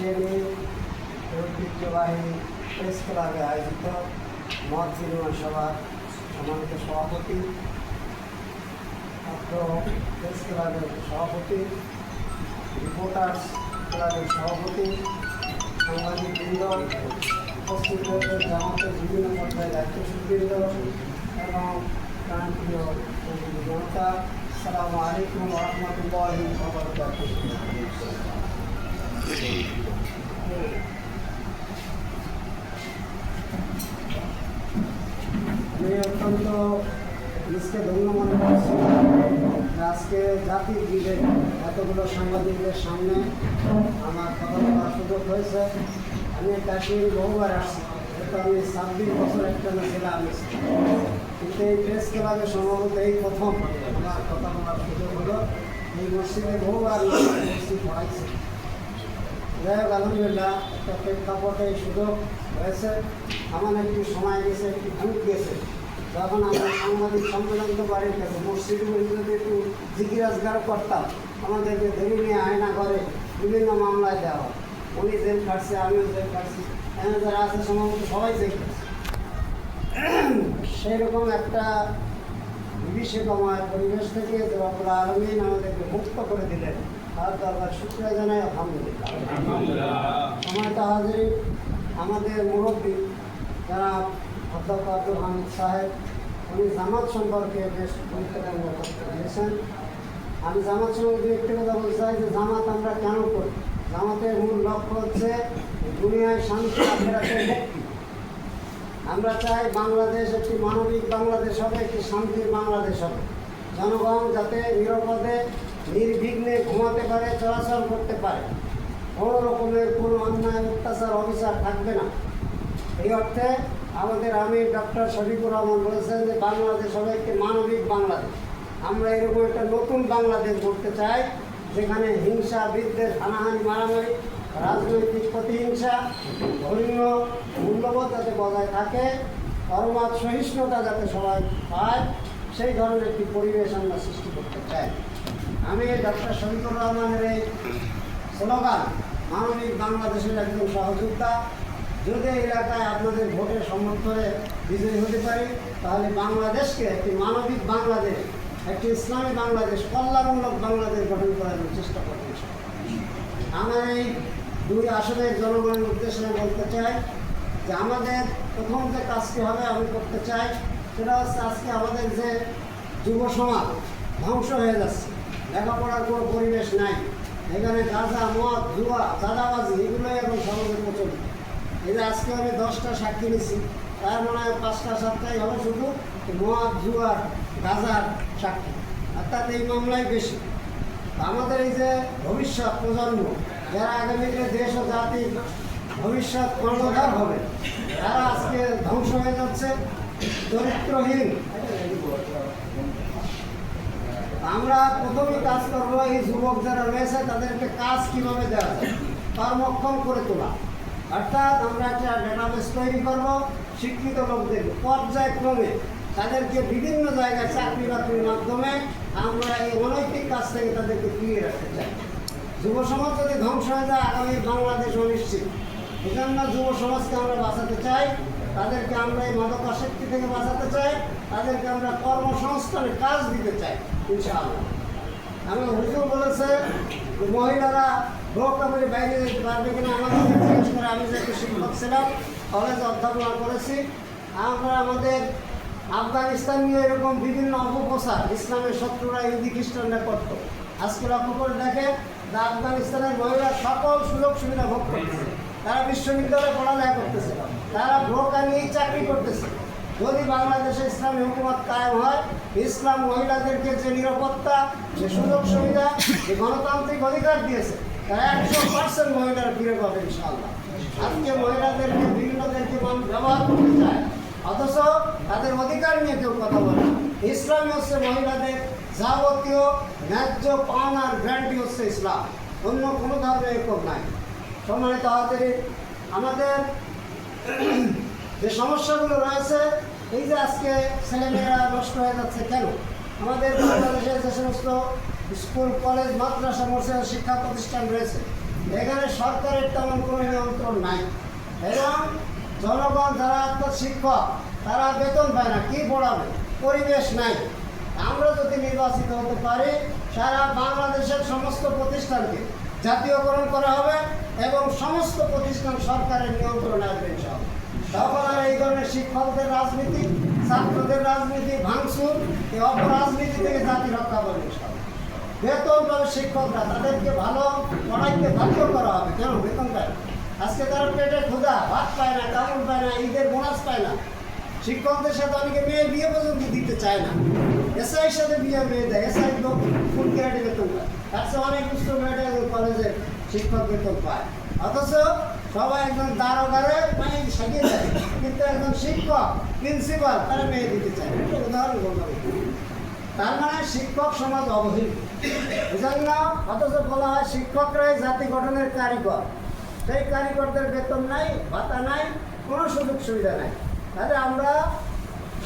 রাজশাহী ঐতিহ্যবাহী প্রেস ক্লাবে আয়োজিত মত বিনিময় সভার সম্মানিত সভাপতি, ছাত্র প্রেস ক্লাবের সভাপতি রিপোর্টার্স ক্লাবের সভাপতি সাংবাদিক বৃন্দ উপস্থিত রয়েছে জামাতের বিভিন্ন পর্যায়ে দায়িত্বশীলবৃন্দ এবং প্রাণপ্রিয় জনতা। সালামু আলাইকুম রহমতুল্লাহ আমি অত্যন্ত নিজকে ধন্য মনে করছি আজকে জাতির দিকে এতগুলো সাংবাদিকদের সামনে আমার কথা বলার সুযোগ হয়েছে। আমি কাশ্মীর বহুবার আসছি। যেহেতু আমি ছাব্বিশ বছর একটা ছিলাম কিন্তু এই প্রেস ক্লাবে সম্ভবত এই প্রথম আমার কথা বলার সুযোগ হলো। এই মসজিদে বহুবার মসজিদ পড়াইছি যাই হোক, আলহামদুলিল্লাহ একটা প্রেক্ষাপটে সুযোগ হয়েছে। আমার একটু সময় গেছে, একটু ভুল গেছে যখন আমরা সাংবাদিক সম্মেলন তো বাড়ির কাছে মসজিদগুলি যদি একটু জিজ্ঞাসগার করতাম, আমাদেরকে ধরে নিয়ে আয়না করে বিভিন্ন মামলায় দেওয়া। উনি জেল খাটছে, আমিও জেল খাটছি। এখানে যারা আছে, সম্ভবত সবাই জেল সেই রকম একটা বিভীষিকাময় পরিবেশ থেকে জবাবুল আলমিন আমাদেরকে মুক্ত করে দিলেন। তার দরবার শুক্রিয়া জানাই সময় তাহাদের আমাদের মুরব্বী যারা অধ্যক্ষ আব্দুল হামিদ সাহেব, উনি জামাত সম্পর্কে বেশ গুরুত্বপূর্ণ দিয়েছেন। আমি জামাত সম্পর্কে একটি কথা বলতে চাই যে জামাত আমরা কেন করি? জামাতের মূল লক্ষ্য হচ্ছে দুনিয়ায় শান্তি মুক্তি। আমরা চাই বাংলাদেশ একটি মানবিক বাংলাদেশ হবে, একটি শান্তির বাংলাদেশ হবে। জনগণ যাতে নিরাপদে নির্বিঘ্নে ঘুমাতে পারে, চলাচল করতে পারে। কোনো রকমের কোনো অন্যায়, অত্যাচার, অবিচার থাকবে না। এই অর্থে আমাদের আমি ডক্টর শফিকুর রহমান বলেছেন যে, বাংলাদেশ হবে একটি মানবিক বাংলাদেশ। আমরা এরকম একটা নতুন বাংলাদেশ গড়তে চাই, যেখানে হিংসা, বিদ্বেষ, হানাহানি, মারামারি, রাজনৈতিক প্রতিহিংসা, ধর্মীয় মূল্যবোধ যাতে বজায় থাকে, ধর্মাত সহিষ্ণুতা যাতে সবাই পায়, সেই ধরনের একটি পরিবেশ আমরা সৃষ্টি করতে চাই। আমি ডক্টর শফিকুর রহমানের এই স্লোগান, মানবিক বাংলাদেশের একজন সহযোগিতা যদি এলাকায় আপনাদের ভোটের সমর্থনে বিজয়ী হতে পারি, তাহলে বাংলাদেশকে একটি মানবিক বাংলাদেশ, একটি ইসলামী বাংলাদেশ, কল্যাণমূলক বাংলাদেশ গঠন করার চেষ্টা করতে আমার এই দুই আসনের জনগণের উদ্দেশ্যে বলতে চাই যে আমাদের প্রথম যে কাজটি হবে আমি করতে চাই, সেটা হচ্ছে আজকে আমাদের যে যুব সমাজ ধ্বংস হয়ে যাচ্ছে। লেখাপড়ার কোনো পরিবেশ নাই। এখানে গাঁজা মদ, জুয়া, চাঁদাবাজি, এগুলোই এখন সমাজে প্রচলিত। এই যে আজকে আমি দশটা সাক্ষী নিচ্ছি তার মনে হয় পাঁচটা সাতটাই হবে শুধু মদ জুয়ার গাঁজার সাক্ষী অর্থাৎ এই মামলাই বেশি। আমাদের এই যে ভবিষ্যৎ প্রজন্ম, যারা আগামী দিনে দেশ ও জাতির ভবিষ্যৎ কর্ণধার হবে, তারা আজকে ধ্বংস হয়ে যাচ্ছে। চরিত্রহীন আমরা প্রথমেই কাজ করব এই যুবক যারা রয়েছে, তাদেরকে কাজ কীভাবে দেওয়া যায়, কর্মক্ষম করে তোলা। অর্থাৎ আমরা একটা ডেটাবেস তৈরি করব, শিক্ষিত লোকদের পর্যায়ক্রমে তাদেরকে বিভিন্ন জায়গায় চাকরি বাকরির মাধ্যমে আমরা এই অনৈতিক কাজ থেকে তাদেরকে ফিরিয়ে রাখতে চাই। যুব সমাজ যদি ধ্বংস হয়ে যায়, আগামী বাংলাদেশ অনিশ্চিত। এজন্য যুব সমাজকে আমরা বাঁচাতে চাই। তাদেরকে আমরা এই মাদকাসক্তি থেকে বাঁচাতে তাদেরকে আমরা কর্মসংস্থানের কাজ দিতে চাই, ইনশাআল্লাহ। আমি হুজুর বলেছে মহিলারা ভোগ কাপড়ে বাইরে যেতে পারবে কিনা আমাদের জিজ্ঞেস করে, আমি যেহেতু শিক্ষক ছিলাম কলেজে অধ্যাপনা করেছি। আমরা আমাদের আফগানিস্তান নিয়ে এরকম বিভিন্ন অপপ্রচার, ইসলামের শত্রুরা ইহুদি খ্রিস্টানরা করতো। আজকে লক্ষ্য করে দেখে যে আফগানিস্তানের মহিলা সকল সুযোগ সুবিধা ভোগ করতেছে। তারা বিশ্ববিদ্যালয়ে পড়ালেখা করতেছে। তারা ব্রোকার নিয়েই চাকরি করতেছে। যদি বাংলাদেশে ইসলামী হুকুমত কায়েম হয়, ইসলাম মহিলাদেরকে যে নিরাপত্তা, যে সুযোগ সুবিধা, যে গণতান্ত্রিক অধিকার দিয়েছে তারা একশো পার্সেন্ট মহিলারা ফিরে পাবে ইনশাআল্লাহ। আজকে মহিলাদেরকে বিভিন্নদেরকে ব্যবহার করতে চায়, অথচ তাদের অধিকার নিয়ে কেউ কথা বলে। ইসলাম হচ্ছে মহিলাদের যাবতীয় ন্যায্য পাওনার গ্যারান্টি হচ্ছে ইসলাম। অন্য কোনো ধরনের একক নাই। সম্মানিত আমাদের যে সমস্যাগুলো রয়েছে এই যে আজকে ছেলেমেয়েরা নষ্ট হয়ে যাচ্ছে কেন? আমাদের বাংলাদেশের যে সমস্ত স্কুল, কলেজ, মাদ্রাসা মর্যাদা শিক্ষা প্রতিষ্ঠান রয়েছে, এখানে সরকারের তেমন কোনো নিয়ন্ত্রণ নাই। এবং জনগণ যারা একটা শিক্ষক তারা বেতন পায় না, কি পড়াবে পরিবেশ নাই। আমরা যদি নির্বাচিত হতে পারি, সারা বাংলাদেশের সমস্ত প্রতিষ্ঠানকে জাতীয়করণ করা হবে এবং সমস্ত প্রতিষ্ঠান সরকারের নিয়ন্ত্রণে আসবে। তখন এই ধরনের শিক্ষকদের রাজনীতি, ছাত্রদের রাজনীতি ভাঙচুর, এই অপরাজনীতি থেকে জাতি রক্ষা করবে। বেতন পাবে শিক্ষকরা, তাদেরকে ভালো পড়াইতে বাধ্য করা হবে। কেন? বেতন পায় আজকে তারা পেটে ক্ষুধা, ভাত পায় না কামড় পায় না, ঈদের বোনাস পায় না। শিক্ষকদের সাথে অনেকে মেয়ের বিয়ে পর্যন্ত দিতে চায় না। এসআইয়ের সাথে বিয়ে মেয়ে দেয় এসআই লোক ফুল ক্যারেটে বেতন পায়। তার চেয়ে অনেক উচ্চ মেডিকেল কলেজে শিক্ষক বেতন পায়। অথচ সবাই একজন দারোগারে মানে দেয় কিন্তু একজন শিক্ষক প্রিন্সিপাল তারা মেয়ে দিতে চায়। উদাহরণ বললাম। তার মানে শিক্ষক সমাজ অবহেলিত এজন্য অথচ বলা হয় শিক্ষকরাই জাতি গঠনের কারিগর। সেই কারিগরদের বেতন নাই, ভাতা নাই, কোনো সুযোগ সুবিধা নাই। তাহলে আমরা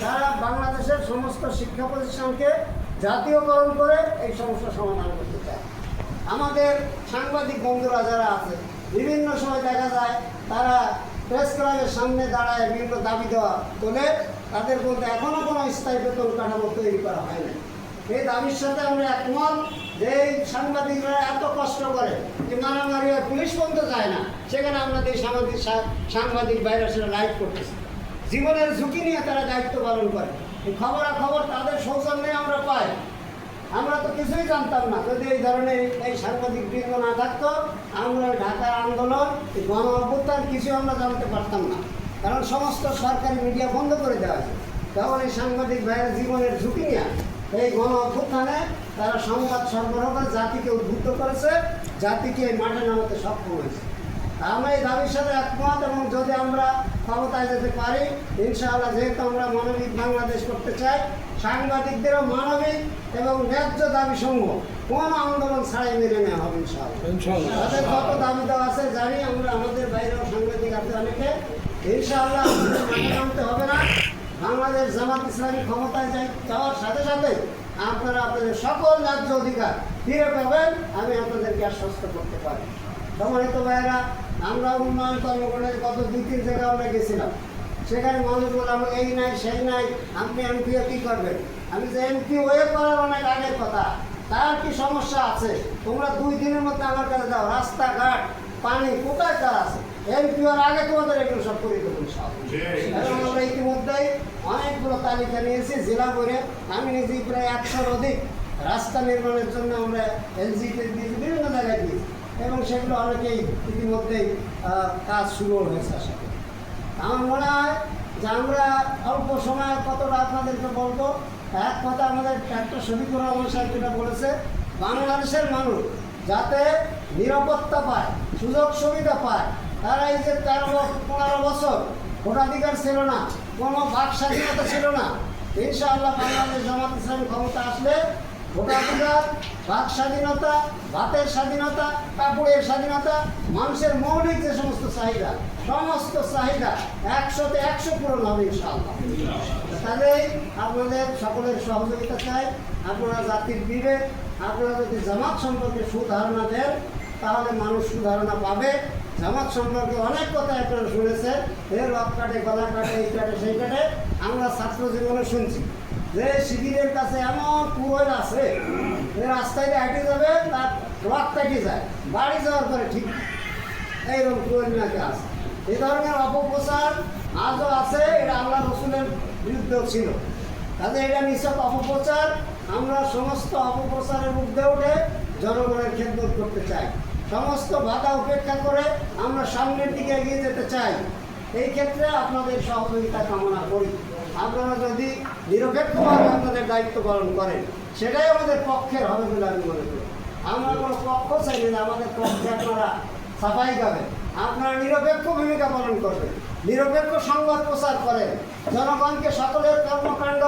সারা বাংলাদেশের সমস্ত শিক্ষা প্রতিষ্ঠানকে জাতীয়করণ করে এই সমস্যার সমাধান করতে চাই। আমাদের সাংবাদিক বন্ধুরা যারা আছে, বিভিন্ন সময় দেখা যায়, তারা প্রেস ক্লাবের সামনে দাঁড়ায় বিভিন্ন দাবি দেওয়া তোলে তাদের বলতে এখনও কোনো স্থায়ী বেতন কাঠামো তৈরি করা হয়নি। এই দাবির সাথে আমরা একমত যে এই সাংবাদিকরা এত কষ্ট করে যে মারামারি পুলিশ পর্যন্ত যায় না, সেখানে আমাদের এই সামাজিক সা- সাংবাদিক বাইরে লাইভ করতেছে। জীবনের ঝুঁকি নিয়ে তারা দায়িত্ব পালন করে। খবরাখবর তাদের সৌজন্যে আমরা পাই। আমরা তো কিছুই জানতাম না। যদি এই ধরনের এই সাংবাদিক বৃন্দ না থাকতো, আমরা ঢাকার আন্দোলন গণ অভ্যুত্থান কিছু আমরা জানতে পারতাম না। কারণ সমস্ত সরকারি মিডিয়া বন্ধ করে দেওয়া হয়েছে। তখন এই সাংবাদিক ভাইয়ের জীবনের ঝুঁকি নিয়ে এই গণ অভ্যুত্থানে তারা সংবাদ সরবরাহ করে জাতিকে উদ্বুদ্ধ করেছে, জাতিকে এই মাঠে নামাতে সক্ষম হয়েছে। আমরা এই দাবির সাথে একমত এবং যদি আমরা ক্ষমতায় যেতে পারি, ইনশাআল্লাহ যেহেতু আমরা মানবিক বাংলাদেশ করতে চাই সাংবাদিকদেরও মানবিক এবং ন্যায্য দাবি সমূহ কোন আন্দোলন ছাড়াই মেনে নেওয়া হবে ইনশাআল্লাহ। তাদের কত দাবি দেওয়া আছে জানি আমরা আমাদের বাইরেও সাংবাদিক আছে অনেকে। ইনশাআল্লাহ মাঠে নামতে হবে না। বাংলাদেশ জামাত ইসলামী ক্ষমতায় যাই যাওয়ার সাথে সাথে আপনারা আপনাদের সকল ন্যায্য অধিকার ফিরে পাবেন। আমি আপনাদেরকে আশ্বস্ত করতে পারি। সম্মানিত ভাইয়েরা আমরা উন্নয়ন কর্মকাণ্ডে গত দুই তিন জায়গায় আমরা গেছিলাম। সেখানে মানুষ বললাম এই নাই সেই নাই আপনি এমপিও কী করবেন? আমি যে এমপি হয়ে করার অনেক আগের কথা? তার কি সমস্যা আছে? তোমরা দুই দিনের মধ্যে আমার কাছে দাও রাস্তাঘাট পানি কোথায় কার আছে? এমপি হওয়ার আগে তোমাদের এগুলো সব করে দেবো আমরা ইতিমধ্যেই অনেকগুলো তালিকা নিয়েছি জেলা করে আমি নিজেই প্রায় একশোর অধিক রাস্তা নির্মাণের জন্য আমরা এলজিতে দিয়েছি বিভিন্ন জায়গায় দিয়েছি। এবং সেগুলো অনেকেই ইতিমধ্যেই কাজ শুরু হয়েছে আমার মনে হয় যে আমরা অল্প সময়ে কতটা আপনাদেরকে বলব? এক কথা আমাদের একটা শফিকুর রহমান সাহেব যেটা বলেছে, বাংলাদেশের মানুষ যাতে নিরাপত্তা পায়, সুযোগ সুবিধা পায়, তারা এই যে তেরো পনেরো বছর ভোটাধিকার ছিল না, কোনো বাক স্বাধীনতা ছিল না, ইনশাআল্লাহ বাংলাদেশ জামাত ইসলামী ক্ষমতা আসলে ভোটাধিকার বাক স্বাধীনতা ভাতের স্বাধীনতা, কাপড়ের স্বাধীনতা, মানুষের মৌলিক যে সমস্ত চাহিদা সমস্ত চাহিদা একশোতে একশো পূরণ হবে ইনশাআল্লাহ। তাহলেই আপনাদের সকলের সহযোগিতা চাই, আপনারা জাতির বিবেক, আপনারা যদি জামাত সম্পর্কে সুধারণা দেন, তাহলে মানুষ সুধারণা পাবে। জামাত সম্পর্কে অনেক কথা আপনারা শুনেছেন, এর রক কাটে, গলা কাটে, এই কাটে, সেই কাটে, আমরা ছাত্র জীবনে শুনছি। যে শিবিরের কাছে এমন পুরোল আছে, যে রাস্তায় হাঁটে যাবে, তার রক কাটে যায়, বাড়ি যাওয়ার পরে ঠিক এইরকম পুরোল নাকি আছে। এই ধরনের অপপ্রচার আজও আছে, এটা আল্লাহ রসুলের বিরুদ্ধেও ছিল। তাদের এটা নিছক অপপ্রচার, আমরা সমস্ত অপপ্রচারের ঊর্ধ্বে উঠে জনগণের খেদমত করতে চাই। সমস্ত বাধা উপেক্ষা করে আমরা সামনের দিকে এগিয়ে যেতে চাই। এই ক্ষেত্রে আপনাদের সহযোগিতা কামনা করি। আপনারা যদি নিরপেক্ষভাবে আপনাদের দায়িত্ব পালন করেন, সেটাই আমাদের পক্ষের হবে বলে আমি মনে করি। আমরা কোনো পক্ষ চাই না, আমাদের পক্ষে আপনারা সাফাই গাবেন আপনারা নিরপেক্ষ ভূমিকা পালন করবেন। নিরপেক্ষ সংবাদ প্রচার করেন। জনগণকে সকলের কর্মকাণ্ড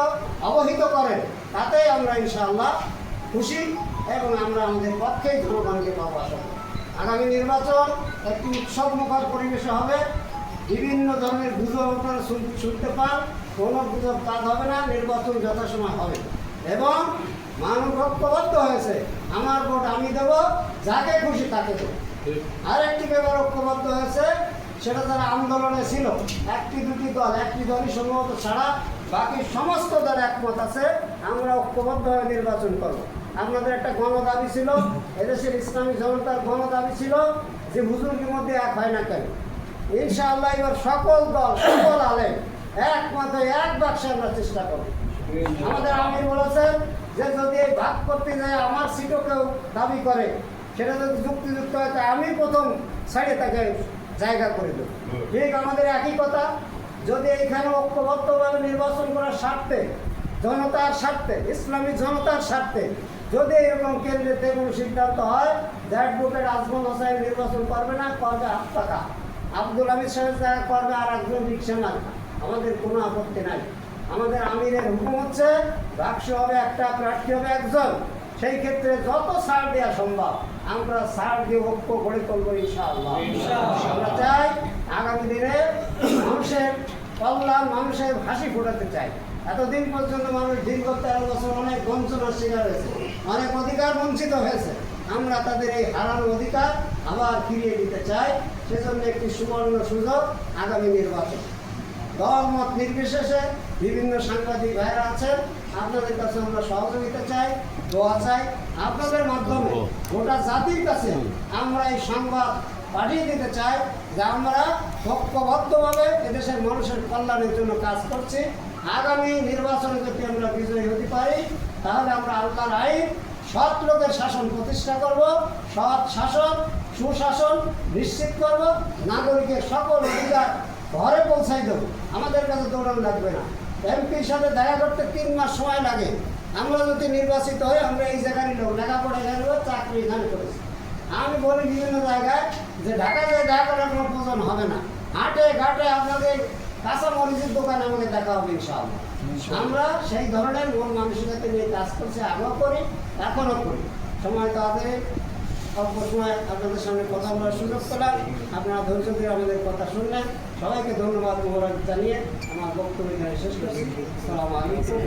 অবহিত করেন। তাতেই আমরা ইনশাআল্লাহ খুশি এবং আমরা আমাদের পক্ষেই জনগণকে পাওয়া আগামী নির্বাচন একটি উৎসব মুখর পরিবেশে হবে। বিভিন্ন ধরনের গুজব আপনারা শুনতে পান, কোনো গুজব কাজ হবে না, নির্বাচন যথাসময় হবে। এবং মানুষ ঐক্যবদ্ধ হয়েছে, আমার ভোট আমি দেবো, যাকে খুশি তাকে দেবো। আরেকটি ব্যাপার ঐক্যবদ্ধ হয়েছে, সেটা যারা আন্দোলনে ছিল। একটি দুটি দল, একটি দলই সম্ভবত ছাড়া বাকি সমস্ত দল একমত আছে, আমরা ঐক্যবদ্ধভাবে নির্বাচন করব। আপনাদের একটা গণদাবি ছিল, এদেশের ইসলামী জনতার গণদাবি ছিল, যে হুজুরকে মধ্যে এক হয় না কেন? ইনশাআল্লাহ এবার সকল দল, সকল আলেম একমত হয়ে এক বাক্সে আমরা চেষ্টা করব। আমাদের আমির বলেছেন যে যদি এই ভাগ করতে যায়, আমার সিটও কেউ দাবি করে, সেটা যদি যুক্তিযুক্ত হয়, তা আমি প্রথম সাইডে তাকে জায়গা করে দেবো। ঠিক আমাদের একই কথা, যদি এইখানে ঐক্যবদ্ধভাবে নির্বাচন করার স্বার্থে, জনতার স্বার্থে, ইসলামী জনতার স্বার্থে, যদি এরকম কেন্দ্রেতে কোনো সিদ্ধান্ত হয়, যে অ্যাডভোকেট আজমল হোসাইন নির্বাচন করবে না, করবে আত্মাকা আব্দুল আমির সাহেব করবে আর একজন রিক্সা মার্কা আমাদের কোনো আপত্তি নাই। আমাদের আমিরের হুকুম হচ্ছে বাক্স হবে একটা প্রার্থী হবে একজন। সেই ক্ষেত্রে যত ছাড় দেওয়া সম্ভব আমরা ছাড় দিয়ে ঐক্য গড়ে তুলবো ইনশাআল্লাহ। আমরা চাই আগামী দিনে মানুষের কল্যাণ মানুষের হাসি ফোটাতে চাই। এতদিন পর্যন্ত মানুষ দীর্ঘ তেরো বছর অনেক বঞ্চনার শিকার হয়েছে অনেক অধিকার বঞ্চিত হয়েছে। আমরা তাদের এই হারানো অধিকার আবার ফিরিয়ে দিতে চাই সেজন্য একটি সুবর্ণ সুযোগ আগামী নির্বাচন। দল মত নির্বিশেষে বিভিন্ন সাংবাদিক ভাইরা আছেন আপনাদের কাছে আমরা সহযোগিতা চাই দোয়া চাই। আপনাদের মাধ্যমে গোটা জাতির কাছে আমরা এই সংবাদ পাঠিয়ে দিতে চাই যে আমরা ঐক্যবদ্ধভাবে এদেশের মানুষের কল্যাণের জন্য কাজ করছি। আগামী নির্বাচনে যদি আমরা বিজয়ী হতে পারি তাহলে আমরা আল্লাহর আইন সৎ লোকের শাসন প্রতিষ্ঠা করব। সৎ শাসন সুশাসন নিশ্চিত করব নাগরিকের সকল অধিকার ঘরে পৌঁছাই দেবো। আমাদের কাছে দৌড়ানো লাগবে না। এমপির সাথে দেখা করতে তিন মাস সময় লাগে। আমরা যদি নির্বাচিত হই আমরা এই জায়গারই লোক লেখাপড়া জানব চাকরি এখানে করেছি। আমি বলি বিভিন্ন জায়গায় যে ঢাকা যায় দেখা করার কোনো প্রয়োজন হবে না। হাটে ঘাটে আপনাদের কাঁচা মরিচের দোকানে আমাকে দেখা হবে ইনশাআল্লাহ। আমরা সেই ধরনের মন মানসিকতা নিয়ে কাজ করছি আগেও করি এখনও করি। সময় তো আছে অল্প সময় আপনাদের সামনে কথা বলার সুযোগ পেলাম। আপনারা ধৈর্য দিয়ে আমাদের কথা শুনলেন। সবাইকে ধন্যবাদ মোহরাজ জানিয়ে আমার বক্তব্য এখানে শেষ করছি। সালাম আলাইকুম.